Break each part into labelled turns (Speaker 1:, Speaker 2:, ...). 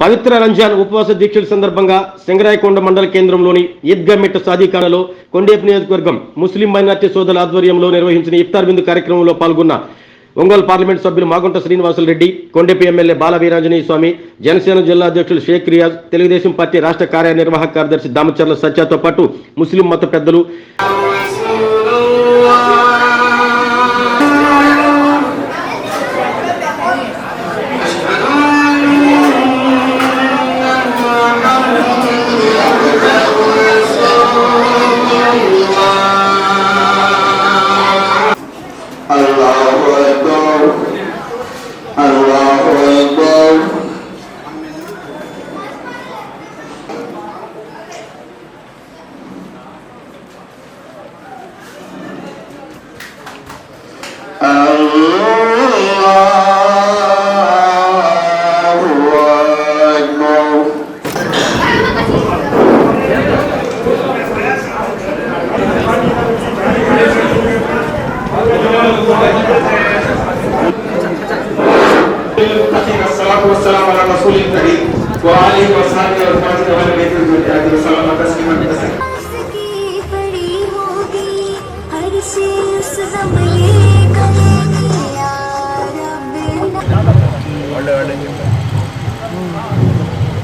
Speaker 1: పవిత్ర రంజాన్ ఉపవాస దీక్షల సందర్భంగా సింగరాయకొండ మండల కేంద్రంలోని ఈద్గా మిట్ట కొండేపు నియోజకవర్గం ముస్లిం మైనార్టీ సోదరుల ఆధ్వర్యంలో నిర్వహించిన ఇఫ్తార్ బిందు కార్యక్రమంలో పాల్గొన్న ఒంగోలు పార్లమెంట్ సభ్యులు మాగుంట శ్రీనివాసులరెడ్డి కొండేపి ఎమ్మెల్యే బాల వీరాంజనేయ స్వామి జనసేన జిల్లా అధ్యక్షులు షేక్ రియాజ్ తెలుగుదేశం పార్టీ రాష్ట్ర కార్యనిర్వాహక కార్యదర్శి దామచర్ల సత్యాతో పాటు ముస్లిం మత పెద్దలు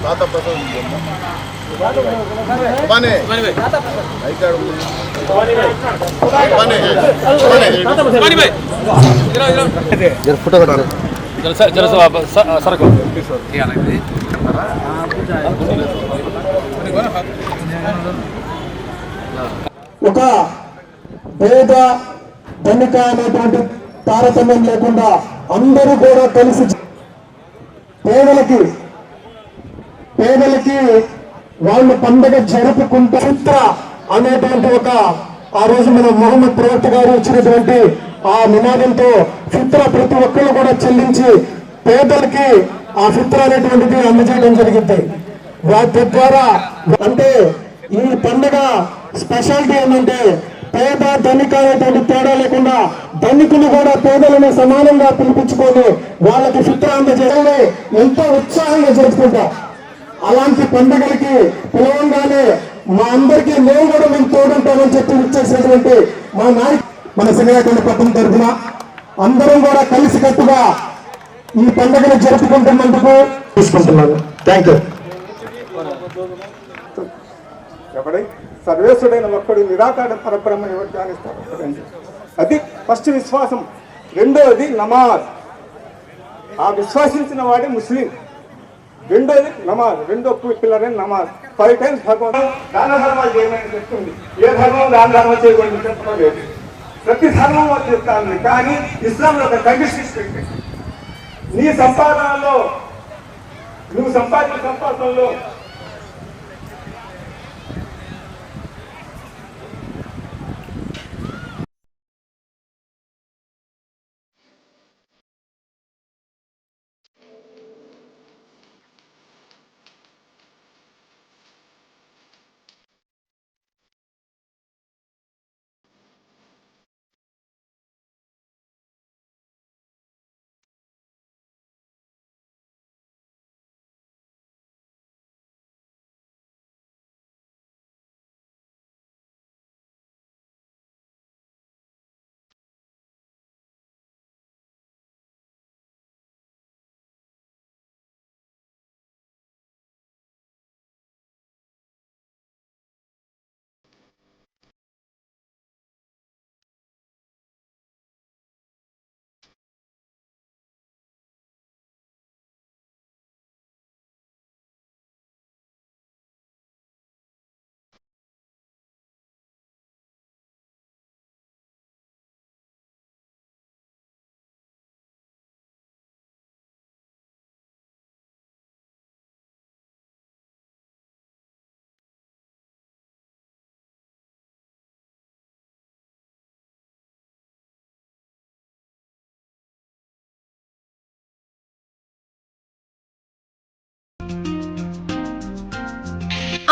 Speaker 2: తాత ప్రసాద్ బానే ఐకాడు బానే బానే ఫోటో పెట్టాలి
Speaker 3: ఒక పేద ధనిక అనేటువంటి తారతమ్యం లేకుండా అందరూ కూడా కలిసి పేదలకి పేదలకి వాళ్ళు పండగ జరుపుకుంటూ అనేటువంటి ఒక ఆ రోజు మన మొహమ్మద్ ప్రవక్త గారు ఇచ్చినటువంటి ఆ నినాదంతో ఫిత్ర ప్రతి ఒక్కరు కూడా చెల్లించి పేదలకి ఆ ఫిత్ర అనేటువంటిది అందజేయడం జరిగింది. వాటి తద్వారా అంటే ఈ పండుగ స్పెషాలిటీ ఏంటంటే పేద ధనిక అనేటువంటి తేడా లేకుండా ధనికులు కూడా పేదలను సమానంగా పిలిపించుకొని వాళ్ళకి ఫిత్ర అందజేయాలని ఎంతో ఉత్సాహంగా జరుపుకుంటాం. అలాంటి పండుగలకి పిలవంగానే మా అందరికీ మేము కూడా మేము తోడుంటామని చెప్పి ఇచ్చేసినటువంటి మా నాయకు మన సింగరాకొండ పట్టణం తరఫున అందరం కూడా కలిసి కట్టుగా ఈ పండుగను జరుపుకుంటున్నందుకు తీసుకుంటున్నాను. థ్యాంక్ యూ
Speaker 4: ఎవడై సర్వేశ్వరుడైన ఒక్కడు నిరాకార పరబ్రహ్మని ఎవరు ధ్యానిస్తారు? అది ఫస్ట్ విశ్వాసం. రెండవది నమాజ్. ఆ విశ్వాసించిన వాడే ముస్లిం. రెండోది నమాజ్. రెండో పిల్లరే నమాజ్. ఫైవ్ టైమ్స్ భగవంతుడు దాన ధర్మాలు చేయమని చెప్తుంది. ఏ ధర్మం దాన ధర్మం చేయకూడదు చెప్పడం లేదు. ప్రతి ధర్మం చెప్తాను కానీ ఇస్లాంలో ఒక కండిషన్స్ పెట్టింది నీ సంపాదనలో నువ్వు సంపాదించిన సంపాదనలో